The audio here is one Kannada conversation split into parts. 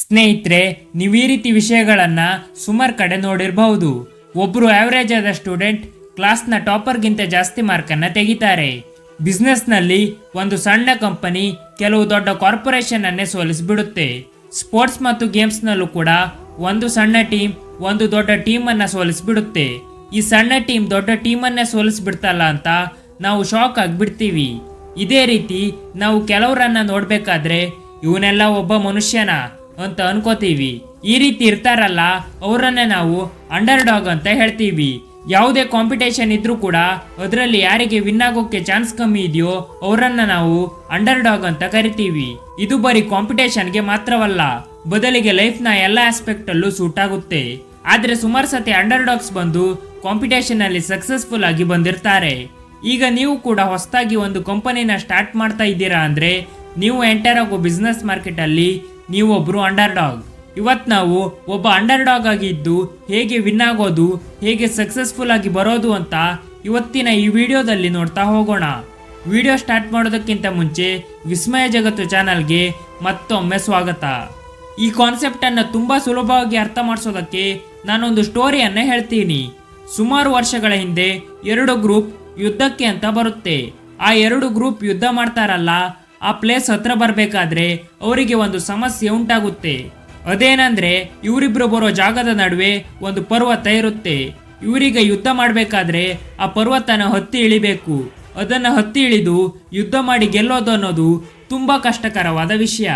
ಸ್ನೇಹಿತರೆ, ನೀವು ಈ ರೀತಿ ವಿಷಯಗಳನ್ನು ಸುಮಾರು ಕಡೆ ನೋಡಿರಬಹುದು. ಒಬ್ಬರು ಆವರೇಜ್ ಆದ ಸ್ಟೂಡೆಂಟ್ ಕ್ಲಾಸ್ನ ಟಾಪರ್ಗಿಂತ ಜಾಸ್ತಿ ಮಾರ್ಕನ್ನು ತೆಗಿತಾರೆ. ಬಿಸ್ನೆಸ್ನಲ್ಲಿ ಒಂದು ಸಣ್ಣ ಕಂಪನಿ ಕೆಲವು ದೊಡ್ಡ ಕಾರ್ಪೊರೇಷನ್ ಅನ್ನೇ ಸೋಲಿಸಿಬಿಡುತ್ತೆ. ಸ್ಪೋರ್ಟ್ಸ್ ಮತ್ತು ಗೇಮ್ಸ್ನಲ್ಲೂ ಕೂಡ ಒಂದು ಸಣ್ಣ ಟೀಮ್ ಒಂದು ದೊಡ್ಡ ಟೀಮ್ ಅನ್ನ ಸೋಲಿಸ್ಬಿಡುತ್ತೆ. ಈ ಸಣ್ಣ ಟೀಮ್ ದೊಡ್ಡ ಟೀಮನ್ನೇ ಸೋಲಿಸ್ಬಿಡ್ತಲ್ಲ ಅಂತ ನಾವು ಶಾಕ್ ಆಗಿಬಿಡ್ತೀವಿ. ಇದೇ ರೀತಿ ನಾವು ಕೆಲವರನ್ನ ನೋಡಬೇಕಾದ್ರೆ ಇವನ್ನೆಲ್ಲ ಒಬ್ಬ ಮನುಷ್ಯನ? ಅಂತ ಅನ್ಕೋತೀವಿ. ಈ ರೀತಿ ಇರ್ತಾರಲ್ಲ, ಅವರನ್ನ ನಾವು ಅಂಡರ್ ಡಾಗ್ ಅಂತ ಹೇಳ್ತೀವಿ. ಯಾವುದೇ ಕಾಂಪಿಟೇಷನ್ ಇದ್ರೂ ಕೂಡ ಅದರಲ್ಲಿ ಯಾರಿಗೆ ವಿನ್ ಆಗೋಕೆ ಚಾನ್ಸ್ ಕಮ್ಮಿ ಇದೆಯೋ, ಅವರನ್ನ ನಾವು ಅಂಡರ್ ಡಾಗ್ ಅಂತ ಕರಿತೀವಿ. ಇದು ಬರೀ ಕಾಂಪಿಟೇಷನ್ಗೆ ಮಾತ್ರವಲ್ಲ, ಬದಲಿಗೆ ಲೈಫ್ನ ಎಲ್ಲ ಆಸ್ಪೆಕ್ಟ್ ಅಲ್ಲೂ ಸೂಟ್ ಆಗುತ್ತೆ. ಆದ್ರೆ ಸುಮಾರು ಸತಿ ಅಂಡರ್ ಡಾಗ್ಸ್ ಬಂದು ಕಾಂಪಿಟೇಷನ್ ಅಲ್ಲಿ ಸಕ್ಸಸ್ಫುಲ್ ಆಗಿ ಬಂದಿರ್ತಾರೆ. ಈಗ ನೀವು ಕೂಡ ಹೊಸದಾಗಿ ಒಂದು ಕಂಪನಿನ ಸ್ಟಾರ್ಟ್ ಮಾಡ್ತಾ ಇದ್ದೀರಾ ಅಂದ್ರೆ, ನೀವು ಎಂಟರ್ ಆಗೋ ಬಿಸ್ನೆಸ್ ಮಾರ್ಕೆಟ್ ಅಲ್ಲಿ ನೀವು ಒಬ್ರು ಅಂಡರ್ ಡಾಗ್ ಇವತ್ತು ನಾವು ಒಬ್ಬ ಅಂಡರ್ ಡಾಗ್ ಆಗಿದ್ದು ಹೇಗೆ ವಿನ್ ಆಗೋದು, ಹೇಗೆ ಸಕ್ಸಸ್ಫುಲ್ ಆಗಿ ಬರೋದು ಅಂತ ಇವತ್ತಿನ ಈ ವಿಡಿಯೋದಲ್ಲಿ ನೋಡ್ತಾ ಹೋಗೋಣ. ವಿಡಿಯೋ ಸ್ಟಾರ್ಟ್ ಮಾಡೋದಕ್ಕಿಂತ ಮುಂಚೆ ವಿಸ್ಮಯ ಜಗತ್ತು ಚಾನಲ್ಗೆ ಮತ್ತೊಮ್ಮೆ ಸ್ವಾಗತ. ಈ ಕಾನ್ಸೆಪ್ಟ್ ತುಂಬ ತುಂಬಾ ಸುಲಭವಾಗಿ ಅರ್ಥ ಮಾಡಿಸೋದಕ್ಕೆ ನಾನೊಂದು ಸ್ಟೋರಿಯನ್ನ ಹೇಳ್ತೀನಿ. ಸುಮಾರು ವರ್ಷಗಳ ಹಿಂದೆ ಎರಡು ಗ್ರೂಪ್ ಯುದ್ಧಕ್ಕೆ ಅಂತ ಬರುತ್ತೆ. ಆ ಎರಡು ಗ್ರೂಪ್ ಯುದ್ಧ ಮಾಡ್ತಾರಲ್ಲ ಆ ಪ್ಲೇಸ್ ಹತ್ರ ಬರಬೇಕಾದ್ರೆ ಅವರಿಗೆ ಒಂದು ಸಮಸ್ಯೆ ಉಂಟಾಗುತ್ತೆ. ಅದೇನಂದ್ರೆ ಇವರಿಬ್ರು ಬರೋ ಜಾಗದ ನಡುವೆ ಒಂದು ಪರ್ವತ ಇರುತ್ತೆ. ಇವರಿಗೆ ಯುದ್ಧ ಮಾಡಬೇಕಾದ್ರೆ ಆ ಪರ್ವತನ ಹತ್ತಿ ಇಳಿಬೇಕು. ಅದನ್ನು ಹತ್ತಿ ಇಳಿದು ಯುದ್ಧ ಮಾಡಿ ಗೆಲ್ಲೋದು ಅನ್ನೋದು ತುಂಬಾ ಕಷ್ಟಕರವಾದ ವಿಷಯ.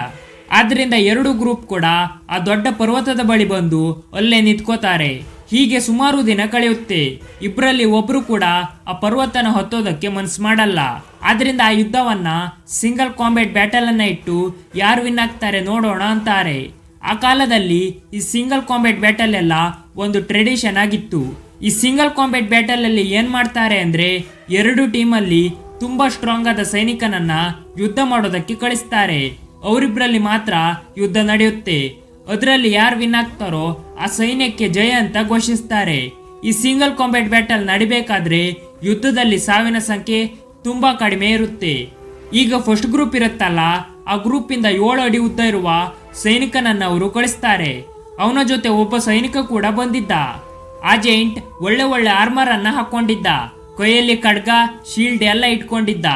ಆದ್ರಿಂದ ಎರಡು ಗ್ರೂಪ್ ಕೂಡ ಆ ದೊಡ್ಡ ಪರ್ವತದ ಬಳಿ ಬಂದು ಅಲ್ಲೇ ನಿಂತ್ಕೋತಾರೆ. ಹೀಗೆ ಸುಮಾರು ದಿನ ಕಳೆಯುತ್ತೆ. ಇಬ್ಬರಲ್ಲಿ ಒಬ್ರು ಕೂಡ ಆ ಪರ್ವತನ ಹೊತ್ತೋದಕ್ಕೆ ಮನ್ಸು ಮಾಡಲ್ಲ. ಆದ್ರಿಂದ ಆ ಯುದ್ಧವನ್ನ ಸಿಂಗಲ್ ಕಾಂಬ್ಯಾಟ್ ಬ್ಯಾಟಲ್ ಇಟ್ಟು ಯಾರು ವಿನ್ ಆಗ್ತಾರೆ ನೋಡೋಣ ಅಂತಾರೆ. ಆ ಕಾಲದಲ್ಲಿ ಈ ಸಿಂಗಲ್ ಕಾಂಬ್ಯಾಟ್ ಬ್ಯಾಟಲ್ ಎಲ್ಲ ಒಂದು ಟ್ರೆಡಿಷನ್ ಆಗಿತ್ತು. ಈ ಸಿಂಗಲ್ ಕಾಂಬ್ಯಾಟ್ ಬ್ಯಾಟಲ್ ಅಲ್ಲಿ ಏನ್ ಮಾಡ್ತಾರೆ ಅಂದ್ರೆ ಎರಡು ಟೀಮಲ್ಲಿ ತುಂಬಾ ಸ್ಟ್ರಾಂಗ್ ಆದ ಸೈನಿಕನನ್ನ ಯುದ್ಧ ಮಾಡೋದಕ್ಕೆ ಕಳಿಸ್ತಾರೆ. ಅವರಿಬ್ಬರಲ್ಲಿ ಮಾತ್ರ ಯುದ್ಧ ನಡೆಯುತ್ತೆ. ಅದರಲ್ಲಿ ಯಾರು ವಿನ್ ಆಗ್ತಾರೋ ಆ ಸೈನ್ಯಕ್ಕೆ ಜಯ ಅಂತ ಘೋಷಿಸ್ತಾರೆ. ಈ ಸಿಂಗಲ್ ಕಾಂಬ್ಯಾಟ್ ಬ್ಯಾಟಲ್ ನಡಿಬೇಕಾದ್ರೆ ಯುದ್ಧದಲ್ಲಿ ಸಾವಿನ ಸಂಖ್ಯೆ ತುಂಬಾ ಕಡಿಮೆ ಇರುತ್ತೆ. ಈಗ ಫಸ್ಟ್ ಗ್ರೂಪ್ ಇರುತ್ತಲ್ಲ, ಆ ಗ್ರೂಪ್ ಇಂದ ಏಳು ಅಡಿ ಉದ್ದ ಇರುವ ಸೈನಿಕನನ್ನ ಅವರು ಕಳಿಸ್ತಾರೆ. ಅವನ ಜೊತೆ ಒಬ್ಬ ಸೈನಿಕ ಕೂಡ ಬಂದಿದ್ದ. ಆ ಜೈಂಟ್ ಒಳ್ಳೆ ಒಳ್ಳೆ ಆರ್ಮರ್ ಅನ್ನ ಹಾಕೊಂಡಿದ್ದ. ಕೈಯಲ್ಲಿ ಖಡ್ಗ ಶೀಲ್ಡ್ ಎಲ್ಲ ಇಟ್ಕೊಂಡಿದ್ದ.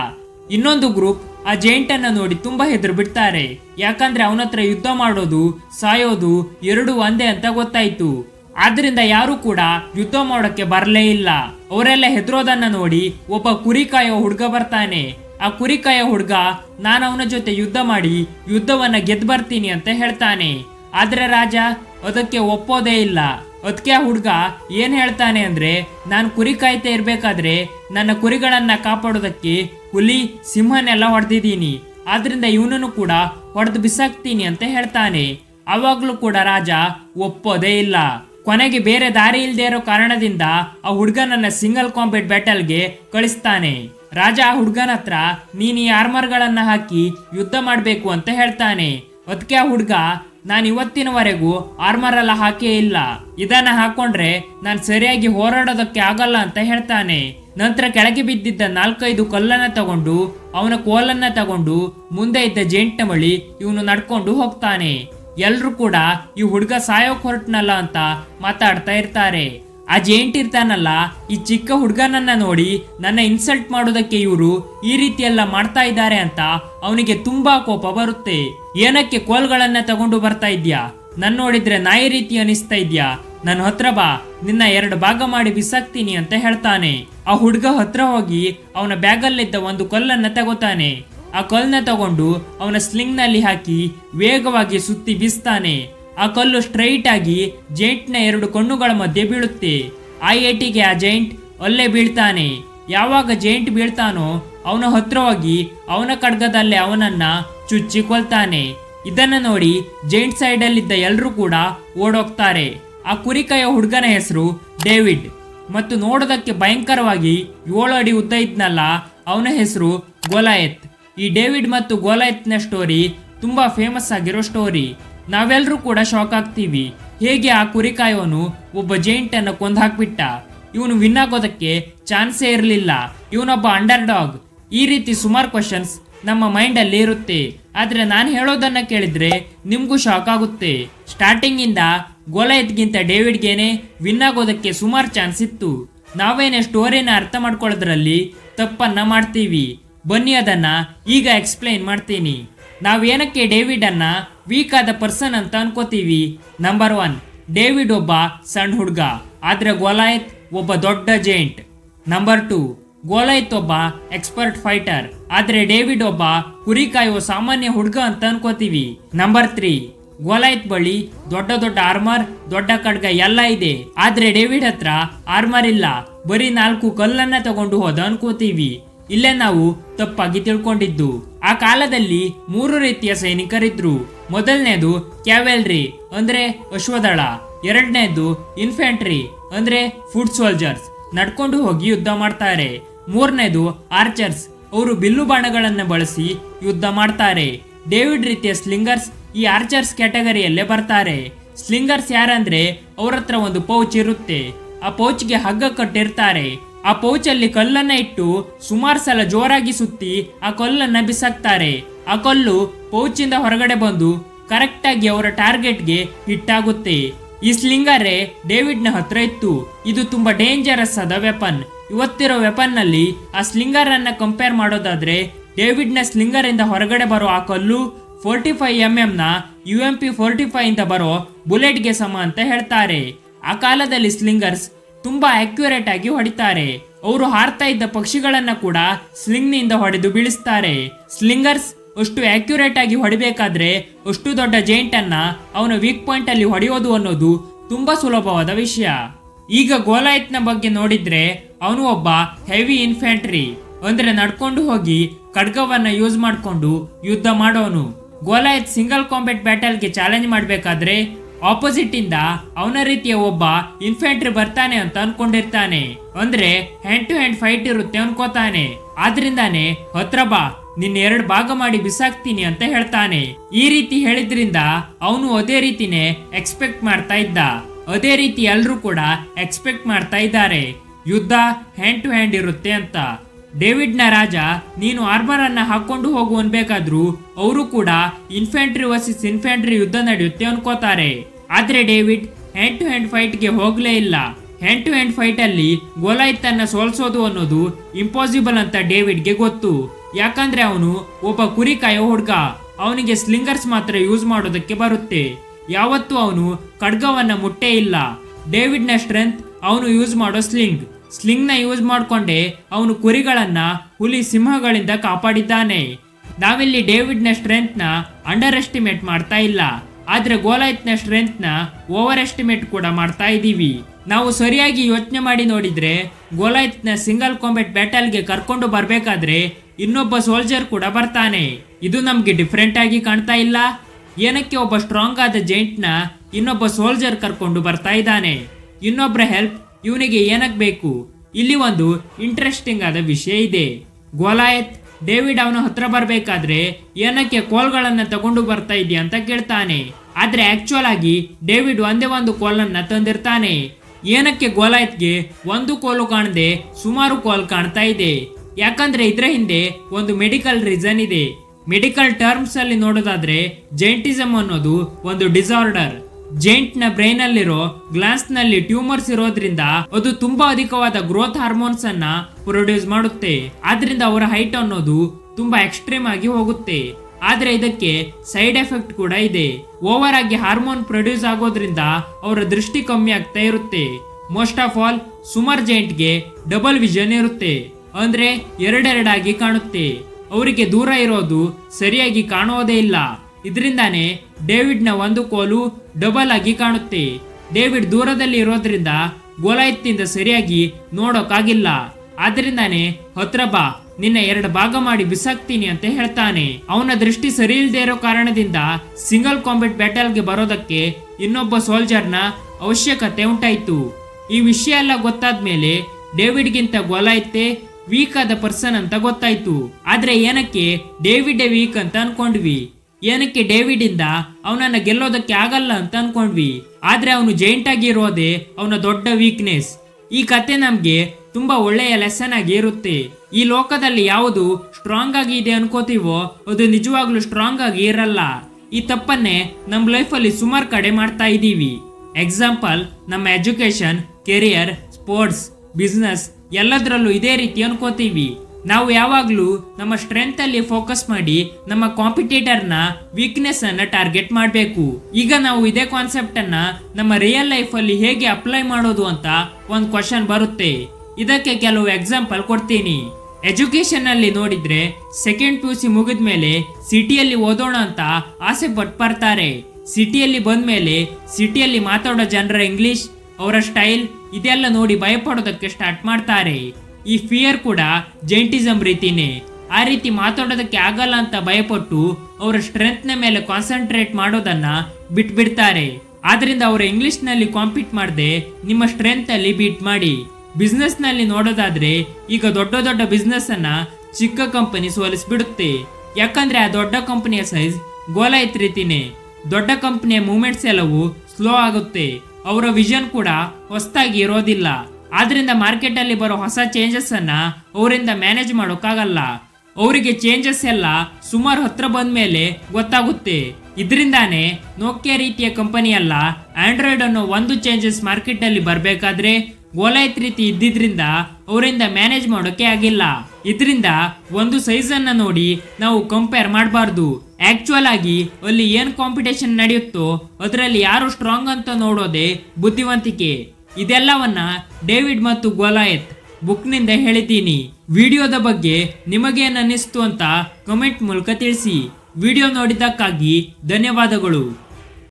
ಇನ್ನೊಂದು ಗ್ರೂಪ್ ಆ ಜೈಂಟ್ ಅನ್ನ ನೋಡಿ ತುಂಬಾ ಹೆದರು ಬಿಡ್ತಾರೆ. ಯಾಕಂದ್ರೆ ಅವನತ್ರ ಯುದ್ಧ ಮಾಡೋದು, ಸಾಯೋದು ಎರಡು ಒಂದೇ ಅಂತ ಗೊತ್ತಾಯ್ತು. ಆದ್ರಿಂದ ಯಾರು ಕೂಡ ಯುದ್ಧ ಮಾಡೋಕ್ಕೆ ಬರಲೇ ಇಲ್ಲ. ಅವರೆಲ್ಲ ಹೆದರೋದನ್ನ ನೋಡಿ ಒಬ್ಬ ಕುರಿ ಕಾಯೋ ಹುಡುಗ ಬರ್ತಾನೆ. ಆ ಕುರಿ ಕಾಯೋ ಹುಡುಗ, ನಾನು ಅವನ ಜೊತೆ ಯುದ್ಧ ಮಾಡಿ ಯುದ್ಧವನ್ನ ಗೆದ್ದು ಬರ್ತೀನಿ ಅಂತ ಹೇಳ್ತಾನೆ. ಆದ್ರೆ ರಾಜ, ಅದಕ್ಕೆ ಒಪ್ಪೋದೇ ಇಲ್ಲ. ಅದಕ್ಕೆ ಆ ಹುಡುಗ ಏನ್ ಹೇಳ್ತಾನೆ ಅಂದ್ರೆ, ನಾನು ಕುರಿ ಕಾಯ್ತಾ ಇರ್ಬೇಕಾದ್ರೆ ನನ್ನ ಕುರಿಗಳನ್ನ ಕಾಪಾಡೋದಕ್ಕೆ ಹುಲಿ, ಸಿಂಹನೆಲ್ಲ ಹೊಡೆದಿದ್ದೀನಿ. ಆದ್ರಿಂದ ಇವನನ್ನು ಕೂಡ ಹೊಡೆದು ಬಿಸಾಕ್ತೀನಿ ಅಂತ ಹೇಳ್ತಾನೆ. ಅವಾಗ್ಲೂ ಕೂಡ ರಾಜ ಒಪ್ಪೋದೇ ಇಲ್ಲ. ಕೊನೆಗೆ ಬೇರೆ ದಾರಿ ಇಲ್ದೇ ಇರೋ ಕಾರಣದಿಂದ ಆ ಹುಡುಗನನ್ನ ಸಿಂಗಲ್ ಕಾಂಬ್ಯಾಟ್ ಬ್ಯಾಟಲ್ಗೆ ಕಳಿಸ್ತಾನೆ. ರಾಜ ಆ ಹುಡುಗನ ಹತ್ರ, ನೀನ್ ಈ ಆರ್ಮರ್ಗಳನ್ನ ಹಾಕಿ ಯುದ್ಧ ಮಾಡಬೇಕು ಅಂತ ಹೇಳ್ತಾನೆ. ಅದಕ್ಕೆ ಆ ಹುಡ್ಗ, ನಾನು ಇವತ್ತಿನವರೆಗೂ ಆರ್ಮರ್ ಎಲ್ಲ ಹಾಕೇ ಇಲ್ಲ. ಇದನ್ನ ಹಾಕೊಂಡ್ರೆ ನಾನು ಸರಿಯಾಗಿ ಹೋರಾಡೋದಕ್ಕೆ ಆಗಲ್ಲ ಅಂತ ಹೇಳ್ತಾನೆ. ನಂತರ ಕೆಳಗೆ ಬಿದ್ದಿದ್ದ ನಾಲ್ಕೈದು ಕಲ್ಲನ್ನ ತಗೊಂಡು, ಅವನ ಕೋಲನ್ನ ತಗೊಂಡು ಮುಂದೆ ಇದ್ದ ಜೇಂಟ್ನ ಬಳಿ ಇವನು ನಡ್ಕೊಂಡು ಹೋಗ್ತಾನೆ. ಎಲ್ರು ಕೂಡ ಈ ಹುಡುಗ ಸಾಯೋಕ್ ಹೊರಟ್ನಲ್ಲ ಅಂತ ಮಾತಾಡ್ತಾ ಇರ್ತಾರೆ. ಆ ಜೇಂಟ್ ಇರ್ತಾನಲ್ಲ, ಈ ಚಿಕ್ಕ ಹುಡುಗನನ್ನ ನೋಡಿ ನನ್ನ ಇನ್ಸಲ್ಟ್ ಮಾಡೋದಕ್ಕೆ ಇವರು ಈ ರೀತಿ ಎಲ್ಲ ಮಾಡ್ತಾ ಇದ್ದಾರೆ ಅಂತ ಅವನಿಗೆ ತುಂಬಾ ಕೋಪ ಬರುತ್ತೆ. ಏನಕ್ಕೆ ಕೋಲ್ಗಳನ್ನ ತಗೊಂಡು ಬರ್ತಾ ಇದ್ಯಾ? ನನ್ನ ನೋಡಿದ್ರೆ ನಾಯಿ ರೀತಿ ಅನಿಸ್ತಾ ಇದ್ಯಾ? ನನ್ನ ಹತ್ರ ಬಾ, ನಿನ್ನ ಎರಡು ಭಾಗ ಮಾಡಿ ಬಿಸಾಕ್ತೀನಿ ಅಂತ ಹೇಳ್ತಾನೆ. ಆ ಹುಡುಗ ಹತ್ರ ಹೋಗಿ ಅವನ ಬ್ಯಾಗಲ್ಲಿದ್ದ ಒಂದು ಕಲ್ಲನ್ನ ತಗೋತಾನೆ. ಆ ಕಲ್ಲನ್ನ ತಗೊಂಡು ಅವನ ಸ್ಲಿಂಗ್ನಲ್ಲಿ ಹಾಕಿ ವೇಗವಾಗಿ ಸುತ್ತಿ ಬೀಸ್ತಾನೆ. ಆ ಕಲ್ಲು ಸ್ಟ್ರೈಟ್ ಆಗಿ ಜೈಂಟ್ನ ಎರಡು ಕಣ್ಣುಗಳ ಮಧ್ಯೆ ಬೀಳುತ್ತೆ. ಆ ಏಟಿಗೆ ಆ ಜೈಂಟ್ ಅಲ್ಲೇ ಬೀಳ್ತಾನೆ. ಯಾವಾಗ ಜೈಂಟ್ ಬೀಳ್ತಾನೋ ಅವನ ಹತ್ರ ಹೋಗಿ ಅವನ ಖಡ್ಗದಲ್ಲೇ ಅವನನ್ನ ಚುಚ್ಚಿಕೊಳ್ತಾನೆ. ಇದನ್ನ ನೋಡಿ ಜೈಂಟ್ ಸೈಡಲ್ಲಿದ್ದ ಎಲ್ಲರೂ ಕೂಡ ಓಡೋಗ್ತಾರೆ. ಆ ಕುರಿಕಾಯ ಹುಡುಗನ ಹೆಸರು ಡೇವಿಡ್. ಮತ್ತು ನೋಡೋದಕ್ಕೆ ಭಯಂಕರವಾಗಿ ಏಳು ಅಡಿ ಉದ್ದ ಇದ್ನಲ್ಲ, ಅವನ ಹೆಸರು ಗೋಲಾಯತ್. ಈ ಡೇವಿಡ್ ಮತ್ತು ಗೋಲಾಯತ್ನ ಸ್ಟೋರಿ ತುಂಬಾ ಫೇಮಸ್ ಆಗಿರೋ ಸ್ಟೋರಿ ನಾವೆಲ್ಲರೂ ಕೂಡ ಶಾಕ್ ಆಗ್ತೀವಿ. ಹೇಗೆ ಆ ಕುರಿಕಾಯವನು ಒಬ್ಬ ಜೈಂಟನ್ನು ಕೊಂದು ಹಾಕ್ಬಿಟ್ಟ ಇವನು ವಿನ್ ಆಗೋದಕ್ಕೆ ಚಾನ್ಸೇ ಇರಲಿಲ್ಲ. ಇವನೊಬ್ಬ ಅಂಡರ್ ಡಾಗ್ ಈ ರೀತಿ ಸುಮಾರು ಕ್ವಶನ್ಸ್ ನಮ್ಮ ಮೈಂಡಲ್ಲಿ ಇರುತ್ತೆ. ಆದರೆ ನಾನು ಹೇಳೋದನ್ನ ಕೇಳಿದ್ರೆ ನಿಮಗೂ ಶಾಕ್ ಆಗುತ್ತೆ. ಸ್ಟಾರ್ಟಿಂಗ್ ಇಂದ ಗೋಲಯತ್ಗಿಂತ ಡೇವಿಡ್ಗೇನೆ ವಿನ್ ಆಗೋದಕ್ಕೆ ಸುಮಾರು ಚಾನ್ಸ್ ಇತ್ತು. ನಾವೇನೇ ಸ್ಟೋರಿನ ಅರ್ಥ ಮಾಡ್ಕೊಳ್ಳೋದ್ರಲ್ಲಿ ತಪ್ಪನ್ನ ಮಾಡ್ತೀವಿ. ಬನ್ನಿ ಅದನ್ನ ಈಗ ಎಕ್ಸ್ಪ್ಲೈನ್ ಮಾಡ್ತೀನಿ. ನಾವೇನಕ್ಕೆ ಡೇವಿಡ್ ಅನ್ನ ವೀಕ್ ಆದ ಪರ್ಸನ್ ಅಂತ ಅನ್ಕೋತೀವಿ? ನಂಬರ್ ಒನ್ ಡೇವಿಡ್ ಒಬ್ಬ ಸಣ್ಣ ಹುಡುಗ. ಆದರೆ ಗೋಲಾಯತ್ ಒಬ್ಬ ದೊಡ್ಡ ಜೇಂಟ್ ನಂಬರ್ ಟು ಗೋಲಾಯತ್ ಒಬ್ಬ ಎಕ್ಸ್ಪರ್ಟ್ ಫೈಟರ್. ಆದ್ರೆ ಡೇವಿಡ್ ಒಬ್ಬ ಕುರಿ ಕಾಯುವ ಸಾಮಾನ್ಯ ಹುಡುಗ ಅಂತ ಅನ್ಕೋತೀವಿ. ನಂಬರ್ ತ್ರೀ ಗೋಲಾಯತ್ ಬಳಿ ದೊಡ್ಡ ದೊಡ್ಡ ಆರ್ಮರ್, ದೊಡ್ಡ ಖಡ್ಗ ಎಲ್ಲ ಇದೆ. ಆದ್ರೆ ಡೇವಿಡ್ ಹತ್ರ ಆರ್ಮರ್ ಇಲ್ಲ. ಬರೀ ನಾಲ್ಕು ಕಲ್ಲನ್ನ ತಗೊಂಡು ಹೋದ ಅನ್ಕೋತೀವಿ. ಇಲ್ಲೇ ನಾವು ತಪ್ಪಾಗಿ ತಿಳ್ಕೊಂಡಿದ್ದು. ಆ ಕಾಲದಲ್ಲಿ ಮೂರು ರೀತಿಯ ಸೈನಿಕರಿದ್ರು. ಮೊದಲನೇದು ಕ್ಯಾವೆಲ್ರಿ, ಅಂದ್ರೆ ಅಶ್ವದಳ. ಎರಡನೇದು ಇನ್ಫೆಂಟ್ರಿ, ಅಂದ್ರೆ ಫುಡ್ ಸೋಲ್ಜರ್ಸ್. ನಡ್ಕೊಂಡು ಹೋಗಿ ಯುದ್ಧ ಮಾಡ್ತಾರೆ. ಮೂರನೇದು ಆರ್ಚರ್ಸ್ ಅವರು ಬಿಲ್ಲು ಬಾಣಗಳನ್ನ ಬಳಸಿ ಯುದ್ಧ ಮಾಡ್ತಾರೆ. ಡೇವಿಡ್ ರೀತಿಯ ಸ್ಲಿಂಗರ್ಸ್ ಈ ಆರ್ಚರ್ಸ್ ಕ್ಯಾಟಗರಿಯಲ್ಲೇ ಬರ್ತಾರೆ. ಸ್ಲಿಂಗರ್ಸ್ ಯಾರಂದ್ರೆ, ಅವ್ರ ಹತ್ರ ಒಂದು ಪೌಚ್ ಇರುತ್ತೆ. ಆ ಪೌಚ್ಗೆ ಹಗ್ಗ ಕಟ್ಟಿರ್ತಾರೆ. ಆ ಪೌಚಲ್ಲಿ ಕಲ್ಲನ್ನ ಇಟ್ಟು ಸುಮಾರು ಸಲ ಜೋರಾಗಿ ಸುತ್ತಿ ಆ ಕಲ್ಲನ್ನ ಬಿಸಾಕ್ತಾರೆ. ಆ ಕಲ್ಲು ಪೌಚಿಂದ ಹೊರಗಡೆ ಬಂದು ಕರೆಕ್ಟಾಗಿ ಅವರ ಟಾರ್ಗೆಟ್ಗೆ ಹಿಟ್ ಆಗುತ್ತೆ. ಈ ಸ್ಲಿಂಗರೇ ಡೇವಿಡ್ನ ಹತ್ರ ಇತ್ತು. ಇದು ತುಂಬಾ ಡೇಂಜರಸ್ ಆದ ವೆಪನ್ ಇವತ್ತಿರೋ ವೆಪನ್ನಲ್ಲಿ ಆ ಸ್ಲಿಂಗರ್ ಅನ್ನ ಕಂಪೇರ್ ಮಾಡೋದಾದ್ರೆ ಡೇವಿಡ್ನ ಸ್ಲಿಂಗರ್ ಇಂದ ಹೊರಗಡೆ ಬರೋ ಆ ಕಲ್ಲು ಫೋರ್ಟಿ ಫೈವ್ ಎಂ ಎಂ ನ U M P forty five ಇಂದ ಬರೋ ಬುಲೆಟ್ಗೆ ಸಮ ಅಂತ ಹೇಳ್ತಾರೆ. ಆ ಕಾಲದಲ್ಲಿ ಸ್ಲಿಂಗರ್ಸ್ ತುಂಬಾ ಅಕ್ಯುರೇಟ್ ಆಗಿ ಹೊಡಿತಾರೆ. ಅವರು ಹಾರ್ತಾ ಇದ್ದ ಪಕ್ಷಿಗಳನ್ನು ಕೂಡ ಸ್ಲಿಂಗ್ನಿಂದ ಹೊಡೆದು ಬೀಳಿಸ್ತಾರೆ. ಸ್ಲಿಂಗರ್ಸ್ ಅಷ್ಟು ಅಕ್ಯುರೇಟ್ ಆಗಿ ಹೊಡಿಬೇಕಾದ್ರೆ ಅಷ್ಟು ದೊಡ್ಡ ಜೈಂಟ್ ಅನ್ನ ಅವನ ವೀಕ್ ಪಾಯಿಂಟ್ ಅಲ್ಲಿ ಹೊಡೆಯೋದು ಅನ್ನೋದು ತುಂಬಾ ಸುಲಭವಾದ ವಿಷಯ. ಈಗ ಗೋಲಾಯತ್ನ ಬಗ್ಗೆ ನೋಡಿದ್ರೆ ಅವನು ಒಬ್ಬ ಹೆವಿ ಇನ್ಫ್ಯಾಂಟ್ರಿ. ಅಂದ್ರೆ ನಡ್ಕೊಂಡು ಹೋಗಿ ಖಡ್ಗವನ್ನ ಯೂಸ್ ಮಾಡಿಕೊಂಡು ಯುದ್ಧ ಮಾಡೋನು. ಗೋಲಾಯತ್ ಸಿಂಗಲ್ ಕಾಂಬ್ಯಾಟ್ ಬ್ಯಾಟಲ್ಗೆ ಚಾಲೆಂಜ್ ಮಾಡಬೇಕಾದ್ರೆ ಆಪೋಸಿಟ್ ಇಂದ ಅವನ ರೀತಿಯ ಒಬ್ಬ ಇನ್ಫ್ಯಾಂಟ್ರಿ ಬರ್ತಾನೆ ಅಂತ ಅನ್ಕೊಂಡಿರ್ತಾನೆ. ಅಂದ್ರೆ ಹ್ಯಾಂಡ್ ಟು ಹ್ಯಾಂಡ್ ಫೈಟ್ ಇರುತ್ತೆ ಅನ್ಕೋತಾನೆ. ಆದ್ರಿಂದಾನೆ ಹತ್ರ ಬಾ, ನಿನ್ನ ಎರಡು ಭಾಗ ಮಾಡಿ ಬಿಸಾಕ್ತೀನಿ ಅಂತ ಹೇಳ್ತಾನೆ. ಈ ರೀತಿ ಹೇಳಿದ್ರಿಂದ ಅವನು ಅದೇ ರೀತಿನೇ ಎಕ್ಸ್ಪೆಕ್ಟ್ ಮಾಡ್ತಾ ಇದ್ದ. ಅದೇ ರೀತಿ ಎಲ್ಲರೂ ಕೂಡ ಎಕ್ಸ್ಪೆಕ್ಟ್ ಮಾಡ್ತಾ ಇದ್ದಾರೆ. ಯುದ್ಧ ಹ್ಯಾಂಡ್ ಟು ಹ್ಯಾಂಡ್ ಇರುತ್ತೆ ಅಂತ. ಡೇವಿಡ್ನ ರಾಜ, ನೀನು ಆರ್ಮರ್ ಅನ್ನ ಹಾಕೊಂಡು ಹೋಗು ಅನ್ಬೇಕಾದ್ರೂ ಅವರು ಕೂಡ ಇನ್ಫ್ಯಾಂಟ್ರಿ ವರ್ಸಸ್ ಇನ್ಫ್ಯಾಂಟ್ರಿ ಯುದ್ಧ ನಡೆಯುತ್ತೆ ಅನ್ಕೋತಾರೆ. ಆದ್ರೆ ಡೇವಿಡ್ ಹ್ಯಾಂಡ್ ಟು ಹ್ಯಾಂಡ್ ಫೈಟ್ಗೆ ಹೋಗ್ಲೇ ಇಲ್ಲ. ಹ್ಯಾಂಡ್ ಟು ಹ್ಯಾಂಡ್ ಫೈಟ್ ಅಲ್ಲಿ ಗೋಲಾಯ್ತನ್ನ ಸೋಲ್ಸೋದು ಅನ್ನೋದು ಇಂಪಾಸಿಬಲ್ ಅಂತ ಡೇವಿಡ್ಗೆ ಗೊತ್ತು. ಯಾಕಂದ್ರೆ ಅವನು ಒಬ್ಬ ಕುರಿ ಕಾಯೋ ಹುಡ್ಗ. ಅವನಿಗೆ ಸ್ಲಿಂಗರ್ಸ್ ಮಾತ್ರ ಯೂಸ್ ಮಾಡೋದಕ್ಕೆ ಬರುತ್ತೆ. ಯಾವತ್ತೂ ಅವನು ಖಡ್ಗವನ್ನು ಮುಟ್ಟೇ ಇಲ್ಲ. ಡೇವಿಡ್ನ ಸ್ಟ್ರೆಂತ್ ಅವನು ಯೂಸ್ ಮಾಡೋ ಸ್ಲಿಂಗ್. ಸ್ಲಿಂಗ್ನ ಯೂಸ್ ಮಾಡಿಕೊಂಡೇ ಅವನು ಕುರಿಗಳನ್ನ ಹುಲಿ ಸಿಂಹಗಳಿಂದ ಕಾಪಾಡಿದ್ದಾನೆ. ನಾವಿಲ್ಲಿ ಡೇವಿಡ್ನ ಸ್ಟ್ರೆಂತ್ನ ಅಂಡರ್ ಎಸ್ಟಿಮೇಟ್ ಮಾಡ್ತಾ ಇಲ್ಲ. ಆದರೆ ಗೋಲಾಯತ್ನ ಸ್ಟ್ರೆಂತ್ನ ಓವರ್ ಎಸ್ಟಿಮೇಟ್ ಕೂಡ ಮಾಡ್ತಾ ಇದ್ದೀವಿ ನಾವು ಸರಿಯಾಗಿ ಯೋಚನೆ ಮಾಡಿ ನೋಡಿದ್ರೆ ಗೋಲಾಯ್ತ್ನ ಸಿಂಗಲ್ ಕಾಂಬೆಟ್ ಬ್ಯಾಟಲ್ಗೆ ಕರ್ಕೊಂಡು ಬರಬೇಕಾದ್ರೆ ಇನ್ನೊಬ್ಬ ಸೋಲ್ಜರ್ ಕೂಡ ಬರ್ತಾನೆ. ಇದು ನಮಗೆ ಡಿಫ್ರೆಂಟ್ ಆಗಿ ಕಾಣ್ತಾ ಇಲ್ಲ. ಏನಕ್ಕೆ ಒಬ್ಬ ಸ್ಟ್ರಾಂಗ್ ಆದ ಜೈಂಟ್ನ ಇನ್ನೊಬ್ಬ ಸೋಲ್ಜರ್ ಕರ್ಕೊಂಡು ಬರ್ತಾ ಇದ್ದಾನೆ? ಇನ್ನೊಬ್ಬರ ಹೆಲ್ಪ್ ಇವನಿಗೆ ಏನಕ್ಕೆ ಬೇಕು ಇಲ್ಲಿ ಒಂದು ಇಂಟ್ರೆಸ್ಟಿಂಗ್ ಆದ ವಿಷಯ ಇದೆ. ಗೋಲಾಯತ್ ಡೇವಿಡ್ ಅವನ ಹತ್ರ ಬರಬೇಕಾದ್ರೆ ಏನಕ್ಕೆ ಕೋಲ್ಗಳನ್ನು ತಗೊಂಡು ಬರ್ತಾ ಇದೆಯಾ ಅಂತ ಕೇಳ್ತಾನೆ. ಆದ್ರೆ ಆಕ್ಚುಯಲ್ ಆಗಿ ಡೇವಿಡ್ ಒಂದೇ ಒಂದು ಕೋಲನ್ನ ತಂದಿರ್ತಾನೆ. ಏನಕ್ಕೆ ಗೋಲಾಯತ್ಗೆ ಒಂದು ಕೋಲು ಕಾಣದೆ ಸುಮಾರು ಕೋಲ್ ಕಾಣ್ತಾ ಇದೆ. ಯಾಕಂದ್ರೆ ಇದರ ಹಿಂದೆ ಒಂದು ಮೆಡಿಕಲ್ ರೀಸನ್ ಇದೆ. ಮೆಡಿಕಲ್ ಟರ್ಮ್ಸ್ ಅಲ್ಲಿ ನೋಡೋದಾದ್ರೆ ಜೈಂಟಿಸಮ್ ಅನ್ನೋದು ಒಂದು ಡಿಸಾರ್ಡರ್ ಜೈಂಟ್ನ ಬ್ರೈನ್ ಅಲ್ಲಿರೋ ಗ್ಲಾಸ್ನಲ್ಲಿ ಟ್ಯೂಮರ್ಸ್ ಇರೋದ್ರಿಂದ ಅದು ತುಂಬಾ ಅಧಿಕವಾದ ಗ್ರೋತ್ ಹಾರ್ಮೋನ್ಸ್ ಅನ್ನ ಪ್ರೊಡ್ಯೂಸ್ ಮಾಡುತ್ತೆ. ಆದ್ರಿಂದ ಅವರ ಹೈಟ್ ಅನ್ನೋದು ತುಂಬಾ ಎಕ್ಸ್ಟ್ರೀಮ್ ಆಗಿ ಹೋಗುತ್ತೆ. ಆದ್ರೆ ಇದಕ್ಕೆ ಸೈಡ್ ಎಫೆಕ್ಟ್ ಕೂಡ ಇದೆ. ಓವರ್ ಆಗಿ ಹಾರ್ಮೋನ್ ಪ್ರೊಡ್ಯೂಸ್ ಆಗೋದ್ರಿಂದ ಅವರ ದೃಷ್ಟಿ ಕಮ್ಮಿ ಆಗ್ತಾ ಇರುತ್ತೆ. ಮೋಸ್ಟ್ ಆಫ್ ಆಲ್ ಸುಮಾರ್ ಜೈಂಟ್ಗೆ ಡಬಲ್ ವಿಷನ್ ಇರುತ್ತೆ. ಅಂದ್ರೆ ಎರಡೆರಡಾಗಿ ಕಾಣುತ್ತೆ. ಅವರಿಗೆ ದೂರ ಇರೋದು ಸರಿಯಾಗಿ ಕಾಣುವುದೇ ಇಲ್ಲ. ಇದರಿಂದಾನೇ ಡೇವಿಡ್ನ ಒಂದು ಕೋಲು ಡಬಲ್ ಆಗಿ ಕಾಣುತ್ತೆ. ಡೇವಿಡ್ ದೂರದಲ್ಲಿ ಇರೋದ್ರಿಂದ ಗೋಲಾಯತ್ತಿಂದ ಸರಿಯಾಗಿ ನೋಡೋಕ್ಕಾಗಿಲ್ಲ ಆದ್ರಿಂದಾನೇ ಹತ್ರ ಬಾ, ನಿನ್ನ ಎರಡು ಭಾಗ ಮಾಡಿ ಬಿಸಾಕ್ತೀನಿ ಅಂತ ಹೇಳ್ತಾನೆ. ಅವನ ದೃಷ್ಟಿ ಸರಿ ಇಲ್ಲದೆ ಇರೋ ಕಾರಣದಿಂದ ಸಿಂಗಲ್ ಕಾಂಬೆಟ್ ಬ್ಯಾಟಲ್ಗೆ ಬರೋದಕ್ಕೆ ಇನ್ನೊಬ್ಬ ಸೋಲ್ಜರ್ನ ಅವಶ್ಯಕತೆ ಉಂಟಾಯಿತು. ಈ ವಿಷಯ ಎಲ್ಲ ಗೊತ್ತಾದ್ಮೇಲೆ ಡೇವಿಡ್ಗಿಂತ ಗೋಲಾಯತ್ತೆ ವೀಕ್ ಆದ ಪರ್ಸನ್ ಅಂತ ಗೊತ್ತಾಯ್ತು. ಆದ್ರೆ ಏನಕ್ಕೆ ಡೇವಿಡ್ ವೀಕ್ ಅಂತ ಅನ್ಕೊಂಡ್ವಿ. ಏನಕ್ಕೆ ಡೇವಿಡ್ ಇಂದ ಅವನನ್ನ ಗೆಲ್ಲೋದಕ್ಕೆ ಆಗಲ್ಲ ಅಂತ ಅನ್ಕೊಂಡ್ವಿ. ಆದ್ರೆ ಅವನು ಜೈಂಟ್ ಆಗಿರೋದೇ ಅವನ ದೊಡ್ಡ ವೀಕ್ನೆಸ್ ಈ ಕತೆ ನಮ್ಗೆ ತುಂಬಾ ಒಳ್ಳೆಯ ಲೆಸನ್ ಆಗಿ ಇರುತ್ತೆ. ಈ ಲೋಕದಲ್ಲಿ ಯಾವುದು ಸ್ಟ್ರಾಂಗ್ ಆಗಿ ಇದೆ ಅನ್ಕೋತೀವೋ ಅದು ನಿಜವಾಗ್ಲೂ ಸ್ಟ್ರಾಂಗ್ ಆಗಿ ಇರಲ್ಲ. ಈ ತಪ್ಪನ್ನೇ ನಮ್ಮ ಲೈಫಲ್ಲಿ ಸುಮಾರು ಕಡೆ ಮಾಡ್ತಾ ಇದ್ದೀವಿ. ಎಕ್ಸಾಂಪಲ್ ನಮ್ಮ ಎಜುಕೇಶನ್ ಕೆರಿಯರ್ ಸ್ಪೋರ್ಟ್ಸ್ ಬಿಸ್ನೆಸ್ ಎಲ್ಲದರಲ್ಲೂ ಇದೇ ರೀತಿ ಅನ್ಕೋತೀವಿ. ನಾವು ಯಾವಾಗಲೂ ನಮ್ಮ ಸ್ಟ್ರೆಂತಲ್ಲಿ ಫೋಕಸ್ ಮಾಡಿ ನಮ್ಮ ಕಾಂಪಿಟೇಟರ್ನ ವೀಕ್ನೆಸ್ ಅನ್ನ ಟಾರ್ಗೆಟ್ ಮಾಡಬೇಕು. ಈಗ ನಾವು ಇದೇ ಕಾನ್ಸೆಪ್ಟ್ ಅನ್ನ ನಮ್ಮ ರಿಯಲ್ ಲೈಫ್ ಅಲ್ಲಿ ಹೇಗೆ ಅಪ್ಲೈ ಮಾಡೋದು ಅಂತ ಒಂದು ಕ್ವಶನ್ ಬರುತ್ತೆ. ಇದಕ್ಕೆ ಕೆಲವು ಎಕ್ಸಾಂಪಲ್ ಕೊಡ್ತೀನಿ. ಎಜುಕೇಶನ್ ಅಲ್ಲಿ ನೋಡಿದ್ರೆ ಸೆಕೆಂಡ್ ಪಿ ಯು ಸಿ ಮುಗಿದ ಮೇಲೆ ಸಿಟಿಯಲ್ಲಿ ಓದೋಣ ಅಂತ ಆಸೆ ಪಟ್ಟು ಬರ್ತಾರೆ ಸಿಟಿಯಲ್ಲಿ ಬಂದ್ಮೇಲೆ ಸಿಟಿಯಲ್ಲಿ ಮಾತಾಡೋ ಜನರ ಇಂಗ್ಲಿಷ್ ಅವರ ಸ್ಟೈಲ್ ಇದೆಲ್ಲ ನೋಡಿ ಭಯಪಡೋದಕ್ಕೆ ಸ್ಟಾರ್ಟ್ ಮಾಡ್ತಾರೆ. ಈ ಫಿಯರ್ ಕೂಡ ಜೈಂಟಿಸಮ್ ರೀತಿನೇ. ಆ ರೀತಿ ಮಾತಾಡೋದಕ್ಕೆ ಆಗಲ್ಲ ಅಂತ ಭಯಪಟ್ಟು ಅವರ ಸ್ಟ್ರೆಂತ್ನ ಮೇಲೆ ಕಾನ್ಸಂಟ್ರೇಟ್ ಮಾಡೋದನ್ನ ಬಿಟ್ಬಿಡ್ತಾರೆ. ಆದ್ರಿಂದ ಅವರ ಇಂಗ್ಲಿಷ್ನಲ್ಲಿ ಕಾಂಪೀಟ್ ಮಾಡದೆ ನಿಮ್ಮ ಸ್ಟ್ರೆಂತಲ್ಲಿ ಬೀಟ್ ಮಾಡಿ. ಬಿಸ್ನೆಸ್ನಲ್ಲಿ ನೋಡೋದಾದ್ರೆ ಈಗ ದೊಡ್ಡ ದೊಡ್ಡ ಬಿಸ್ನೆಸ್ ಅನ್ನ ಚಿಕ್ಕ ಕಂಪನಿ ಸೋಲಿಸ್ಬಿಡುತ್ತೆ. ಯಾಕಂದ್ರೆ ಆ ದೊಡ್ಡ ಕಂಪನಿಯ ಸೈಜ್ ಗೋಲಾಯ್ತ್ ರೀತಿನೇ. ದೊಡ್ಡ ಕಂಪನಿಯ ಮೂವ್ಮೆಂಟ್ಸ್ ಎಲ್ಲವೂ ಸ್ಲೋ ಆಗುತ್ತೆ. ಅವರ ವಿಷನ್ ಕೂಡ ಹೊಸದಾಗಿ ಇರೋದಿಲ್ಲ. ಆದ್ರಿಂದ ಮಾರ್ಕೆಟ್ ಅಲ್ಲಿ ಬರೋ ಹೊಸ ಚೇಂಜಸ್ ಅನ್ನ ಅವರಿಂದ ಮ್ಯಾನೇಜ್ ಮಾಡೋಕ್ಕಾಗಲ್ಲ. ಅವರಿಗೆ ಚೇಂಜಸ್ ಎಲ್ಲ ಸುಮಾರು ಹತ್ರ ಬಂದ ಮೇಲೆ ಗೊತ್ತಾಗುತ್ತೆ. ಇದರಿಂದಾನೆ ನೋಕಿಯಾ ರೀತಿಯ ಕಂಪನಿ ಅಲ್ಲ ಆಂಡ್ರಾಯ್ಡ್ ಅನ್ನೋ ಒಂದು ಚೇಂಜಸ್ ಮಾರ್ಕೆಟ್ ಅಲ್ಲಿ ಬರಬೇಕಾದ್ರೆ ಗೋಲಾಯ್ತ್ ರೀತಿ ಇದ್ದಿದ್ರಿಂದ ಅವರಿಂದ ಮ್ಯಾನೇಜ್ ಮಾಡೋಕೆ ಆಗಿಲ್ಲ. ಇದರಿಂದ ಒಂದು ಸೈಜ್ ಅನ್ನ ನೋಡಿ ನಾವು ಕಂಪೇರ್ ಮಾಡಬಾರ್ದು. ಆಕ್ಚುಯಲ್ ಆಗಿ ಅಲ್ಲಿ ಏನ್ ಕಾಂಪಿಟೇಷನ್ ನಡೆಯುತ್ತೋ ಅದರಲ್ಲಿ ಯಾರು ಸ್ಟ್ರಾಂಗ್ ಅಂತ ನೋಡೋದೇ ಬುದ್ಧಿವಂತಿಕೆ. ಇದೆಲ್ಲವನ್ನ ಡೇವಿಡ್ ಮತ್ತು ಗೋಲಾಯತ್ ಬುಕ್ನಿಂದ ಹೇಳಿದ್ದೀನಿ. ವಿಡಿಯೋದ ಬಗ್ಗೆ ನಿಮಗೇನು ಅನ್ನಿಸ್ತು ಅಂತ ಕಮೆಂಟ್ ಮೂಲಕ ತಿಳಿಸಿ. ವಿಡಿಯೋ ನೋಡಿದ್ದಕ್ಕಾಗಿ ಧನ್ಯವಾದಗಳು.